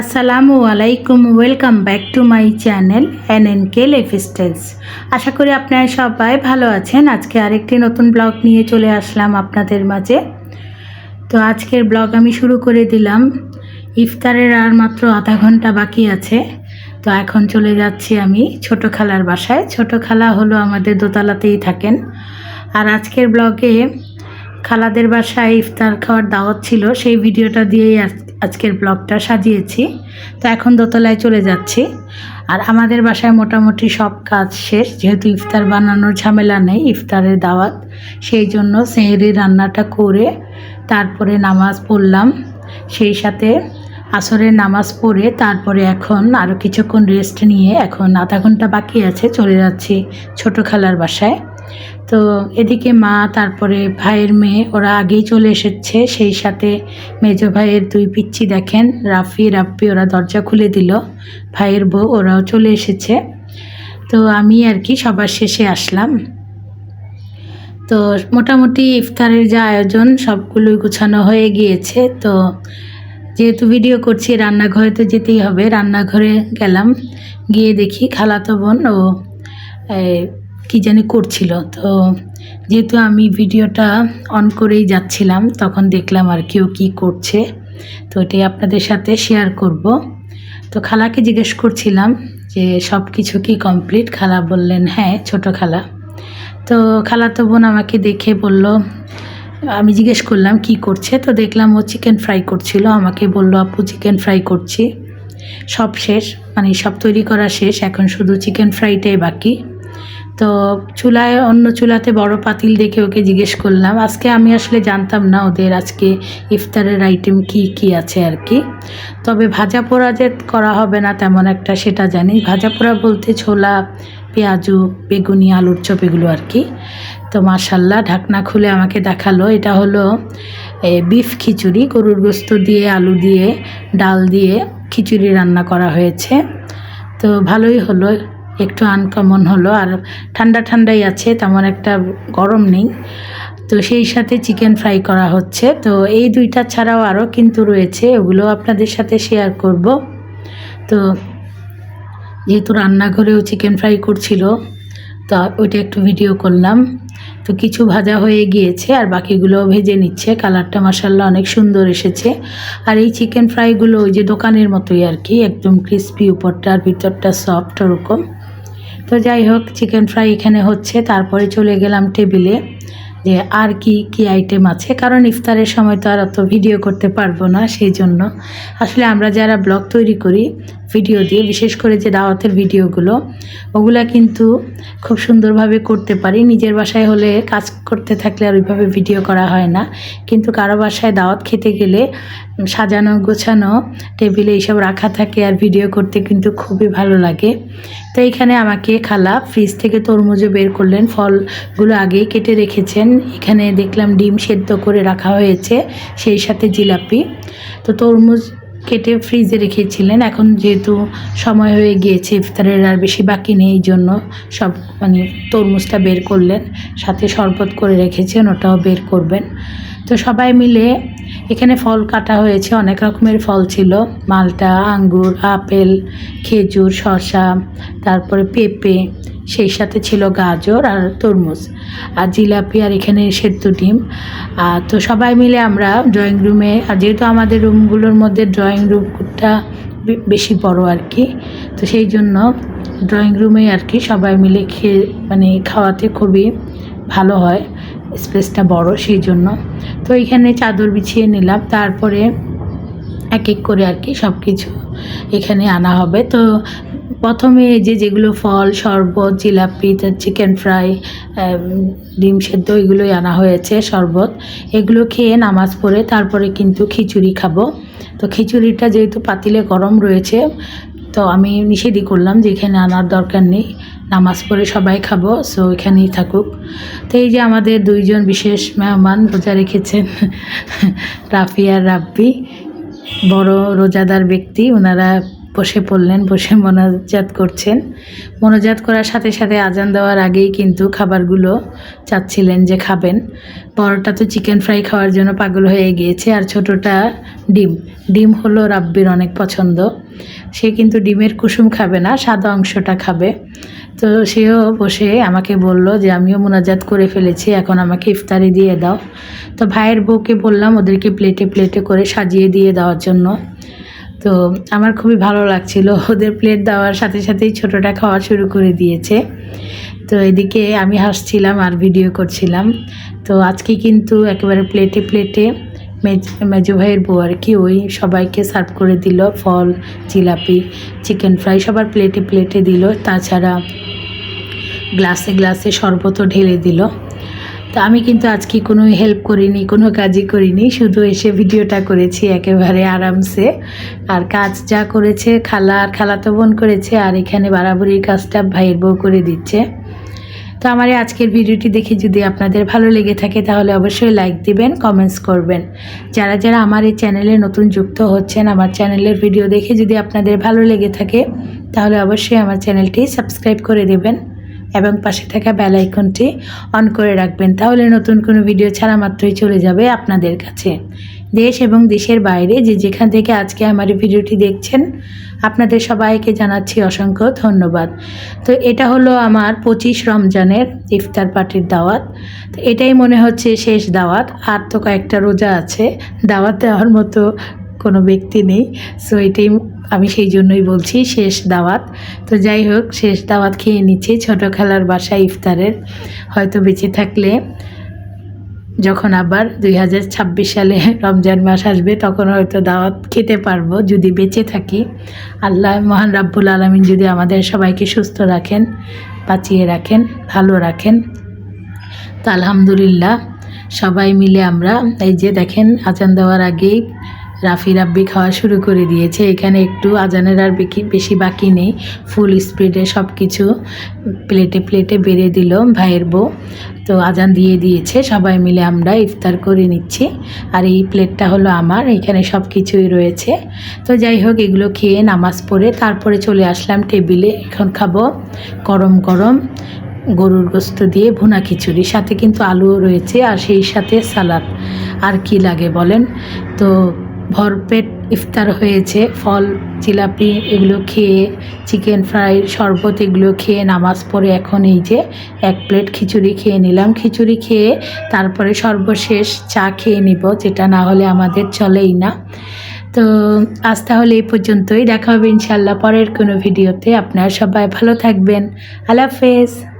আসসালামু আলাইকুম welcome back to my channel N N K lifestyles আশা করি আপনারা সবাই ভালো আছেন। আজকে আরেকটি নতুন ব্লগ নিয়ে চলে আসলাম আপনাদের মাঝে। তো আজকের ব্লগ আমি শুরু করে দিলাম। ইফতারের আর মাত্র আধা ঘণ্টা বাকি আছে। তো এখন চলে যাচ্ছি আমি ছোট খালার বাসায়। ছোট খালা হলো আমাদের দোতলাতেই থাকেন। আর আজকের ব্লগে খালাদের বাসায় ইফতার খাওয়ার দাওয়াত ছিল। সেই ভিডিওটা দিয়েই আজকের ব্লগটা সাজিয়েছি। তো এখন দোতলায় চলে যাচ্ছি। আর আমাদের বাসায় মোটামুটি সব কাজ শেষ, যেহেতু ইফতার বানানোর ঝামেলা নেই, ইফতারের দাওয়াত। সেই জন্য সেহরি রান্নাটা করে তারপরে নামাজ পড়লাম। সেই সাথে আসরের নামাজ পড়ে তারপরে এখন আরও কিছুক্ষণ রেস্ট নিয়ে এখন আধা ঘণ্টা বাকি আছে, চলে যাচ্ছি ছোটো খালার বাসায়। তো এদিকে মা, তারপরে ভাইয়ের মেয়ে, ওরা আগেই চলে এসেছে। সেই সাথে মেজ ভাইয়ের দুই পিচ্ছি দেখেন, রাফি, রাপ্পি, ওরা দরজা খুলে দিল। ভাইয়ের বউ, ওরাও চলে এসেছে। তো আমি আর কি সবার শেষে আসলাম। তো মোটামুটি ইফতারের যা আয়োজন, সবগুলোই গুছানো হয়ে গিয়েছে। তো যেহেতু ভিডিও করছি, রান্নাঘরে তো যেতেই হবে। রান্নাঘরে গেলাম, গিয়ে দেখি খালাতো বোন ও কি জানি করছিল। তো যেহেতু আমি ভিডিওটা অন করেই যাচ্ছিলাম, তখন দেখলাম আর কেউ কি করছে। তো এটাই আপনাদের সাথে শেয়ার করব। তো খালাকে জিজ্ঞেস করছিলাম যে, সব কিছু কি কমপ্লিট খালা বললেন হ্যাঁ ছোট খালা। তো খালাতো বোন আমাকে দেখে বলল, আমি জিজ্ঞেস করলাম, কি করছে? তো দেখলাম ও চিকেন ফ্রাই করছিল। আমাকে বলল, আপু চিকেন ফ্রাই করছি। সব শেষ মানে সব তৈরি করা শেষ, এখন শুধু চিকেন ফ্রাইটাই বাকি। তো চুলায়, অন্য চুলাতে বড় পাতিল দেখে ওকে জিজ্ঞেস করলাম, আজকে আমি আসলে জানতাম না ওদের আজকে ইফতারের আইটেম কি কি আছে আর কি। তবে ভাজা পোড়া যে করা হবে না তেমন একটা সেটা জানি। ভাজা পোড়া বলতে ছোলা, পেঁয়াজু, বেগুনি, আলুর চপ এগুলো আর কি। তো মাশাল্লাহ, ঢাকনা খুলে আমাকে দেখাল, এটা হলো বিফ খিচুড়ি, গরুর গোস্ত দিয়ে, আলু দিয়ে, ডাল দিয়ে খিচুড়ি রান্না করা হয়েছে। তো ভালোই হলো। একটু আনকমন হলো আর ঠান্ডা ঠান্ডাই আছে, তেমন একটা গরম নেই। তো সেই সাথে চিকেন ফ্রাই করা হচ্ছে। তো এই দুইটা ছাড়াও আরও কিন্তু রয়েছে, ওগুলো আপনাদের সাথে শেয়ার করব। তো যেহেতু রান্নাঘরেও চিকেন ফ্রাই করছিল, তো ওইটা একটু ভিডিও করলাম। তো কিছু ভাজা হয়ে গিয়েছে আর বাকিগুলো ভেজে নিচ্ছে। কালারটা মাসাল্লাহ অনেক সুন্দর এসেছে। আর এই চিকেন ফ্রাইগুলো ওই যে দোকানের মতোই আর কি, একদম ক্রিস্পি উপরটা আর ভিতরটা সফট ওরকম। তো যাই হোক চিকেন ফ্রাই এখানে হচ্ছে। তারপরে চলে গেলাম টেবিলে যে আর কি কি আইটেম আছে। কারণ ইফতারের সময় তো আর অত ভিডিও করতে পারব না, সেই জন্য। আসলে আমরা যারা ব্লগ তৈরি করি ভিডিও দিয়ে, বিশেষ করে যে দাওয়াতের ভিডিওগুলো ওগুলা কিন্তু খুব সুন্দরভাবে করতে পারি। নিজের বাসায় হলে কাজ করতে থাকলে আর ওইভাবে ভিডিও করা হয় না। কিন্তু কারও বাসায় দাওয়াত খেতে গেলে সাজানো, গোছানো টেবিলে এইসব রাখা থাকে আর ভিডিও করতে কিন্তু খুবই ভালো লাগে। তো এইখানে আমাকে খালা ফ্রিজ থেকে তরমুজও বের করলেন। ফলগুলো আগেই কেটে রেখেছেন। এখানে দেখলাম ডিম সেদ্ধ করে রাখা হয়েছে, সেই সাথে জিলাপি। তো তরমুজ কেটে ফ্রিজে রেখেছিলেন। এখন যেহেতু সময় হয়ে গিয়েছে, ইফতারের আর বেশি বাকি নেই, এই জন্য সব মানে তরমুজটা বের করলেন। সাথে শরবত করে রেখেছেন, ওটাও বের করবেন। তো সবাই মিলে এখানে ফল কাটা হয়েছে, অনেক রকমের ফল ছিল। মালটা, আঙ্গুর, আপেল, খেজুর, শসা, তারপরে পেঁপে, সেই সাথে ছিল গাজর আর তরমুজ। আর জিলাপি আর এখানে সেদ্ধ ডিম। আর তো সবাই মিলে আমরা ড্রয়িং রুমে আর যেহেতু আমাদের রুমগুলোর মধ্যে ড্রয়িং রুমটা বেশি বড় আর কি, তো সেই জন্য ড্রয়িং রুমে আর কি সবাই মিলে খেয়ে মানে খাওয়াতে খুবই ভালো হয়। স্পেসটা বড়, সেই জন্য। তো এখানে চাদর বিছিয়ে নিলাম, তারপরে এক এক করে আর কি সব কিছু এখানে আনা হবে। তো প্রথমে যে যেগুলো ফল, শরবত, জিলাপি চিকেন ফ্রাই ডিম সেদ্ধ এগুলোই আনা হয়েছে, শরবত। এগুলো খেয়ে নামাজ পড়ে তারপরে কিন্তু খিচুড়ি খাব। তো খিচুড়িটা যেহেতু পাতিলে গরম রয়েছে তো আমি নিষেধই করলাম যে এখানে আনার দরকার নেই। নামাজ পড়ে সবাই খাব সো এখানেই থাকুক। তো এই যে আমাদের দুইজন বিশেষ মেহমান রোজা রেখেছেন, রাফি আর রাব্বি, বড় রোজাদার ব্যক্তি, ওনারা বসে পড়লেন, বসে মোনাজাত করছেন। মোনাজাত করার সাথে সাথে আজান দেওয়ার আগেই কিন্তু খাবারগুলো চাচ্ছিলেন যে খাবেন। বড়টা তো চিকেন ফ্রাই খাওয়ার জন্য পাগল হয়ে গিয়েছে, আর ছোটটা ডিম। ডিম হলো রাব্বির অনেক পছন্দ। সে কিন্তু ডিমের কুসুম খাবে না, সাদা অংশটা খাবে। তো সেও বসে আমাকে বলল যে, আমিও মোনাজাত করে ফেলেছি, এখন আমাকে ইফতারি দিয়ে দাও। তো ভাইয়ের বউকে বললাম, ওদেরকে প্লেটে প্লেটে করে সাজিয়ে দিয়ে দেওয়ার জন্য। তো আমার খুবই ভালো লাগছিল। ওদের প্লেট দেওয়ার সাথে সাথেই ছোটোটা খাওয়া শুরু করে দিয়েছে। তো এদিকে আমি হাসছিলাম আর ভিডিও করছিলাম। তো আজকে কিন্তু একেবারে প্লেটে প্লেটে মেজ- ভাইয়ের বউ আর কি, ওই সবাইকে সার্ভ করে দিল ফল, জিলাপি চিকেন ফ্রাই সবার প্লেটে প্লেটে দিল। তাছাড়া গ্লাসে গ্লাসে শরবতও ঢেলে দিল। তো আমি কিন্তু আজকে কোনো হেল্প করিনি, কোনো কাজই করিনি, শুধু এসে ভিডিওটা করেছি একেবারে আরামসে। আর কাজ যা করেছে, খালা আর খালাতো বোন করেছে, আর এখানে বাড়াবাড়ির কাজটা ভাইয়ের বউ করে দিচ্ছে। তো আমার এই আজকের ভিডিওটি দেখে যদি আপনাদের ভালো লেগে থাকে, তাহলে অবশ্যই লাইক দিবেন কমেন্টস করবেন। যারা যারা আমার এই চ্যানেলে নতুন যুক্ত হচ্ছেন, আমার চ্যানেলের ভিডিও দেখে যদি আপনাদের ভালো লেগে থাকে, তাহলে অবশ্যই আমার চ্যানেলটি সাবস্ক্রাইব করে দেবেন। এবং পাশে থাকা বেল আইকনটি অন করে রাখবেন, তাহলে নতুন কোনো ভিডিও ছাড়া মাত্রই চলে যাবে আপনাদের কাছে। দেশ এবং দেশের বাইরে যে যেখান থেকে আজকে আমার ভিডিওটি দেখছেন, আপনাদের সবাইকে জানাচ্ছি অসংখ্য ধন্যবাদ। তো এটা হলো আমার পঁচিশ রমজানের ইফতার পার্টির দাওয়াত। তো এটাই মনে হচ্ছে শেষ দাওয়াত, আর তো কয়েকটা রোজা আছে, দাওয়াত দেওয়ার মতো কোনো ব্যক্তি নেই। সো এটাই আমি সেই জন্যই বলছি শেষ দাওয়াত। তো যাই হোক, শেষ দাওয়াত খেয়ে নিচ্ছি ছোটো খেলার বাসায় ইফতারের। হয়তো বেঁচে থাকলে যখন আবার দুই হাজার ছাব্বিশ সালে রমজান মাস আসবে, তখন হয়তো দাওয়াত খেতে পারব যদি বেঁচে থাকি। আল্লাহ মহান রাব্বুল আলমিন যদি আমাদের সবাইকে সুস্থ রাখেন, বাঁচিয়ে রাখেন, ভালো রাখেন। তো আলহামদুলিল্লাহ, সবাই মিলে আমরা এই যে দেখেন, আজান দেওয়ার আগেই রাফি রাব্বি খাওয়া শুরু করে দিয়েছে। এখানে একটু আজানের আর বেশি বাকি নেই। ফুল স্পিডে সব কিছু প্লেটে প্লেটে বেড়ে দিল ভাইয়ের বউ। তো আজান দিয়ে দিয়েছে। সবাই মিলে আমরা ইফতার করে নিচ্ছি। আর এই প্লেটটা হলো আমার। এখানে সব কিছুই রয়েছে। তো যাই হোক, এগুলো খেয়ে নামাজ পড়ে তারপরে চলে আসলাম টেবিলে। এখন খাব গরম গরম গরুর গোস্ত দিয়ে ভুনা খিচুড়ি। সাথে কিন্তু আলুও রয়েছে আর সেই সাথে সালাদ। আর কি লাগে বলেন? তো ভরপেট ইফতার হয়েছে। ফল, জিলাপি এগুলো খেয়ে, চিকেন ফ্রাই, শরবত এগুলো খেয়ে নামাজ পড়ে এখন এই যে এক প্লেট খিচুড়ি খেয়ে নিলাম। খিচুড়ি খেয়ে তারপরে সর্বশেষ চা খেয়ে নিব, যেটা না হলে আমাদের চলেই না। তো আজ তাহলে এই পর্যন্তই। দেখা হবে ইনশাল্লাহ পরের কোনো ভিডিওতে। আপনারা সবাই ভালো থাকবেন। আল্লাহ হাফেজ।